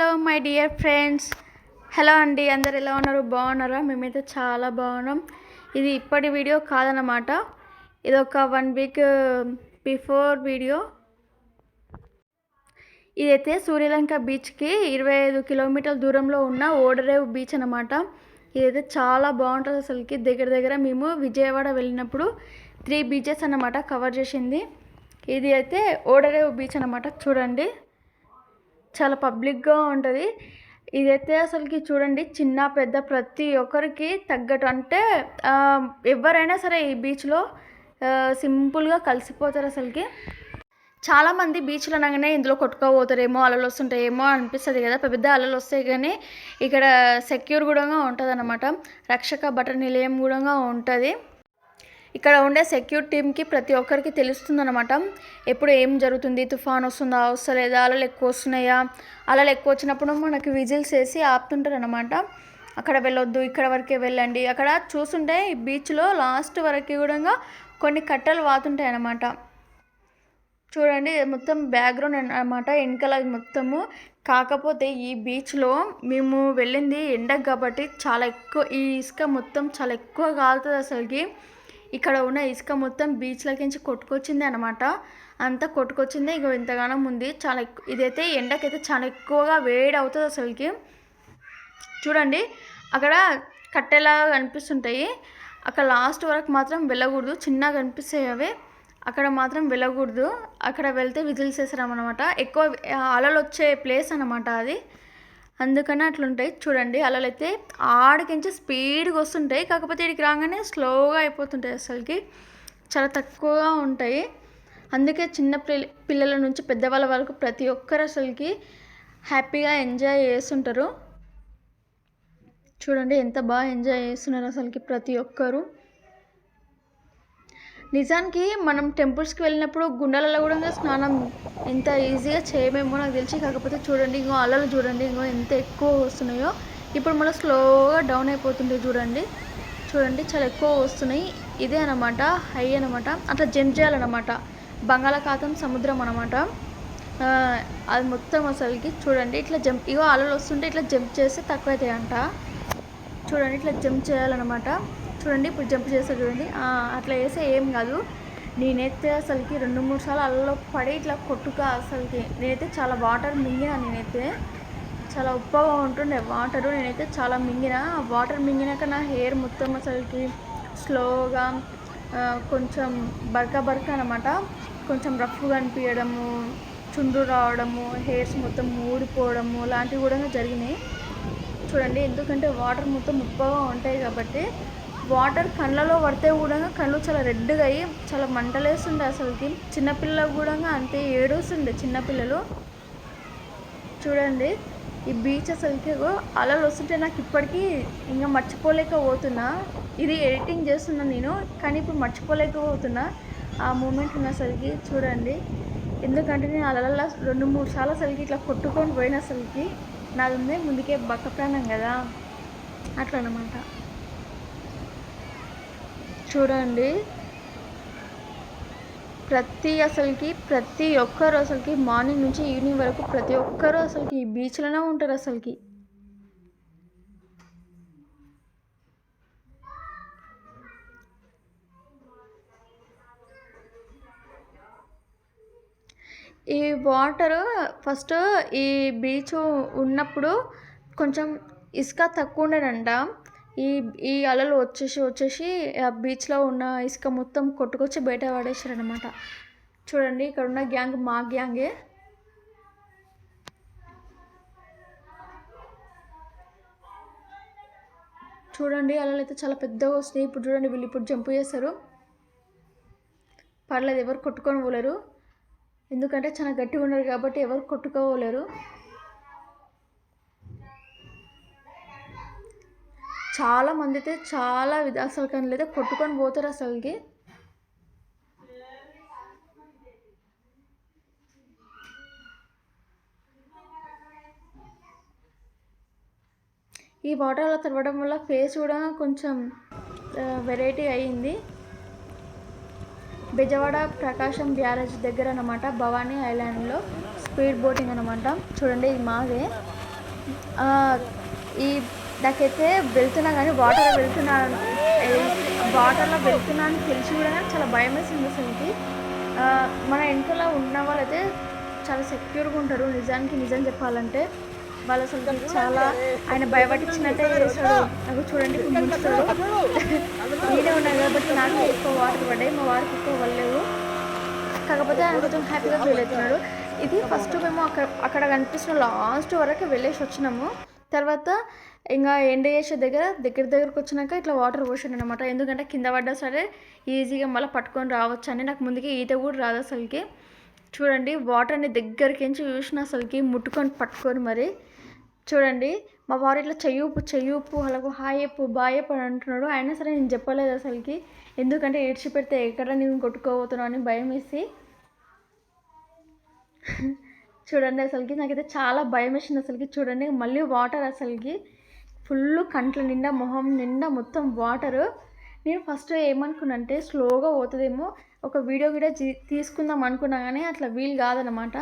Hello my dear friends. Hello అండి అందరు ఎలా ఉన్నారు? బాగున్నారా? మేమైతే చాలా బాగున్నాం. ఇది ఇప్పటి వీడియో కాదనమాట ఇది ఒక వన్ వీక్ బిఫోర్ వీడియో ఇదైతే సూర్యలంక బీచ్కి ఇరవై ఐదు కిలోమీటర్ల దూరంలో ఉన్న ఓడరేవు బీచ్ అనమాట ఇదైతే చాలా బాగుంటుంది అసలుకి. దగ్గర దగ్గర మేము విజయవాడ వెళ్ళినప్పుడు త్రీ బీచెస్ అన్నమాట కవర్ చేసింది. ఇది అయితే ఓడరేవు బీచ్ అనమాట చూడండి. చాలా పబ్లిక్గా ఉంటుంది. ఇదైతే అసలుకి చూడండి చిన్న పెద్ద ప్రతి ఒక్కరికి తగ్గట్టు అంటే ఎవరైనా సరే ఈ బీచ్లో సింపుల్గా కలిసిపోతారు అసలుకి. చాలామంది బీచ్లు అనగానే ఇందులో కొట్టుకోపోతారేమో అలలు వస్తుంటాయేమో అనిపిస్తుంది కదా పెద్ద అలలు వస్తాయి కానీ ఇక్కడ సెక్యూర్ కూడా ఉంటుంది అనమాట రక్షక భట నిలయం కూడా ఉంటుంది. ఇక్కడ ఉండే సెక్యూర్ టీమ్కి ప్రతి ఒక్కరికి తెలుస్తుందన్నమాట. ఎప్పుడు ఏం జరుగుతుంది? తుఫాన్ వస్తుందా? వస్తలేదా? అలలు ఎక్కువ వస్తున్నాయా? అలలు ఎక్కువ వచ్చినప్పుడు మనకి విజిల్స్ వేసి ఆపుతుంటారు అనమాట అక్కడ వెళ్ళొద్దు ఇక్కడ వరకే వెళ్ళండి. అక్కడ చూస్తుంటే ఈ బీచ్లో లాస్ట్ వరకు కూడా కొన్ని కట్టలు వాతుంటాయి అన్నమాట చూడండి మొత్తం బ్యాక్గ్రౌండ్ అన్నమాట. వెనకాల మొత్తము. కాకపోతే ఈ బీచ్లో మేము వెళ్ళింది ఎండకు కాబట్టి చాలా ఎక్కువ ఈ ఇసుక మొత్తం చాలా ఎక్కువ కాలుతుంది అసలుకి. ఇక్కడ ఉన్న ఇసుక మొత్తం బీచ్లకించి కొట్టుకొచ్చింది అనమాట అంతా కొట్టుకొచ్చింది. ఇక ఇంతగానం ఉంది. చాలా ఎక్కువ ఇదైతే ఎండకైతే చాలా ఎక్కువగా వేడి అవుతుంది అసలుకి. చూడండి. అక్కడ కట్టెలాగా కనిపిస్తుంటాయి. అక్కడ లాస్ట్ వరకు మాత్రం వెళ్ళకూడదు. చిన్నగా కనిపిస్తాయి అవి. అక్కడ మాత్రం వెళ్ళకూడదు. అక్కడ వెళ్తే విజిల్స్ వేసారనమాట ఎక్కువ అలలు వచ్చే ప్లేస్ అనమాట అది. అందుకని అట్లుంటాయి. చూడండి అలలు అయితే ఆడికించి స్పీడ్గా వస్తుంటాయి కాకపోతే ఇక్కడికి రాగానే స్లోగా అయిపోతుంటాయి అసలుకి చాలా తక్కువగా ఉంటాయి. అందుకే చిన్న పిల్ల పిల్లల నుంచి పెద్దవాళ్ళ వరకు ప్రతి ఒక్కరు అసలుకి హ్యాపీగా ఎంజాయ్ చేస్తుంటారు. చూడండి ఎంత బాగా ఎంజాయ్ చేస్తున్నారు అసలుకి ప్రతి ఒక్కరు. నిజానికి మనం టెంపుల్స్కి వెళ్ళినప్పుడు గుండెలలో కూడా స్నానం ఎంత ఈజీగా చేయమేమో నాకు తెలిసి కాకపోతే చూడండి ఇంకో అలలు చూడండి ఇంకో ఎంత ఎక్కువ వస్తున్నాయో. ఇప్పుడు మళ్ళీ స్లోగా డౌన్ అయిపోతుంది చూడండి. చూడండి చాలా ఎక్కువ వస్తున్నాయి. ఇదే అనమాట హై అనమాట అట్లా జంప్ చేయాలన్నమాట బంగాళాఖాతం సముద్రం అనమాట అది మొత్తం అసలుకి చూడండి ఇట్లా జంప్ ఇగో అలలు వస్తుంటే ఇట్లా జంప్ చేస్తే తక్కువ అవుతాయంట చూడండి ఇట్లా జంప్ చేయాలన్నమాట. చూడండి ఇప్పుడు జంప్ చేస్తా చూడండి. అట్లా వేస్తే ఏం కాదు. నేనైతే అసలుకి రెండు మూడు సార్లు అల్లలో పడి ఇట్లా కొట్టుక అసలుకి. నేనైతే చాలా వాటర్ మింగిన నేనైతే. చాలా ఉప్పగా ఉంటుండే వాటర్ నేనైతే చాలా మింగిన. వాటర్ మింగినాక నా హెయిర్ మొత్తం అసలుకి స్లోగా కొంచెం బరక బరక అనమాట కొంచెం రఫ్గా అనిపించడము చుండ్రు రావడము హెయిర్స్ మొత్తం ఊడిపోవడము లాంటివి కూడా జరిగినాయి. చూడండి ఎందుకంటే వాటర్ మొత్తం ఉప్పగా ఉంటాయి కాబట్టి వాటర్ కళ్ళలో పడితే కూడా కళ్ళు చాలా రెడ్గా అయ్యి చాలా మంటలేస్తుండే అసలుకి. చిన్నపిల్లలకు కూడా అంతే ఏడుస్తుండే చిన్నపిల్లలు. చూడండి ఈ బీచ్ అసలుకి అలలు వస్తుంటే నాకు ఇప్పటికీ ఇంకా మర్చిపోలేకపోతున్నా. ఇది ఎడిటింగ్ చేస్తున్నా నేను కానీ ఇప్పుడు మర్చిపోలేకపోతున్నా. ఆ మూమెంట్ ఉన్న అసలుకి చూడండి. ఎందుకంటే నేను అలల రెండు మూడు సార్లు అసలుకి ఇట్లా కొట్టుకొని పోయిన అసలుకి. నాది ఉంది ముందుకే బక్క ప్రాణం కదా. అట్లా అనమాట చూడండి. ప్రతి అసలుకి ప్రతి ఒక్కరు అసలుకి మార్నింగ్ నుంచి ఈవినింగ్ వరకు ప్రతి ఒక్కరు అసలుకి ఈ బీచ్లోనే ఉంటారు అసలుకి. ఈ వాటర్ ఫస్ట్ ఈ బీచ్ ఉన్నప్పుడు కొంచెం ఇసుక తక్కువ ఉండేనంట ఈ ఈ అలలు వచ్చేసి వచ్చేసి ఆ బీచ్లో ఉన్న ఇసుక మొత్తం కొట్టుకొచ్చి బయట పడేసారనమాట చూడండి ఇక్కడ ఉన్న గ్యాంగ్ మా గ్యాంగే. చూడండి అలలు అయితే చాలా పెద్దగా వస్తున్నాయి. ఇప్పుడు చూడండి వీళ్ళు ఇప్పుడు జంప్ చేస్తారు పర్లేదు ఎవరు కొట్టుకొని పోలేరు. ఎందుకంటే చాలా గట్టిగా ఉన్నారు కాబట్టి ఎవరు కొట్టుకోలేరు. చాలా మంది అయితే చాలా విధ అసలు కానీ లేదా కొట్టుకొని పోతారు అసలుకి. ఈ వాటర్ అలా తడవడం వల్ల ఫేస్ కూడా కొంచెం వెరైటీ అయ్యింది. బెజవాడ ప్రకాశం బ్యారేజ్ దగ్గర అనమాట భవానీ ఐలాండ్లో స్పీడ్ బోటింగ్ అనమాట చూడండి ఇది మాదే ఈ నాకైతే వెళ్తున్నా కానీ వాటర్ వెళ్తున్నాను వాటర్లో వెళ్తున్నా అని తెలిసి కూడా నాకు చాలా భయం వేసింది అసలుకి. మన ఇంట్లో ఉన్న వాళ్ళైతే చాలా సెక్యూర్గా ఉంటారు నిజానికి నిజం చెప్పాలంటే. వాళ్ళు అసలు చాలా ఆయన భయపట్టించినట్టే చేస్తాడు నాకు చూడండి ముంచుతాడు నేనే ఉన్నాను కాబట్టి నాకు ఎక్కువ వాటర్ పడ్డాయి మా వారికి ఎక్కువ పడలేవు కాకపోతే ఆయన కొంచెం హ్యాపీగా ఫీల్ అవుతున్నాడు ఇది ఫస్ట్ మేము అక్కడ అక్కడ కనిపిస్తున్న లాస్ట్ వరకు వెళ్ళేసి వచ్చినాము. తర్వాత ఇంకా ఎండ చేసే దగ్గర దగ్గర దగ్గరకు వచ్చినాక ఇట్లా వాటర్ పోసాను అనమాట ఎందుకంటే కింద పడ్డా సరే ఈజీగా మళ్ళీ పట్టుకొని రావచ్చు అని నాకు ముందుకి ఈత కూడా రాదు అసలుకి. చూడండి వాటర్ని దగ్గరికి ఎంచి చూసిన అసలుకి ముట్టుకొని పట్టుకొని మరి. చూడండి మా వారు ఇట్లా చెయ్యూపు చెయ్యూపు అలాగో హాయప్పు బాయప్పు అని అంటున్నాడు. అయినా సరే నేను చెప్పలేదు అసలుకి. ఎందుకంటే ఏడ్చి పెడితే ఎక్కడ నేను కొట్టుకోబోతున్నావు అని భయం వేసి. చూడండి అసలుకి నాకైతే చాలా భయం వేసింది అసలుకి. చూడండి మళ్ళీ వాటర్ అసలుకి. ఫుల్ కంట్ల నిండా మొహం నిండా మొత్తం వాటర్ నేను ఫస్ట్ ఏమనుకున్నా అంటే స్లోగా పోతుందేమో. ఒక వీడియో కూడా తీసుకుందాం అనుకున్నా కానీ అట్లా వీలు కాదనమాట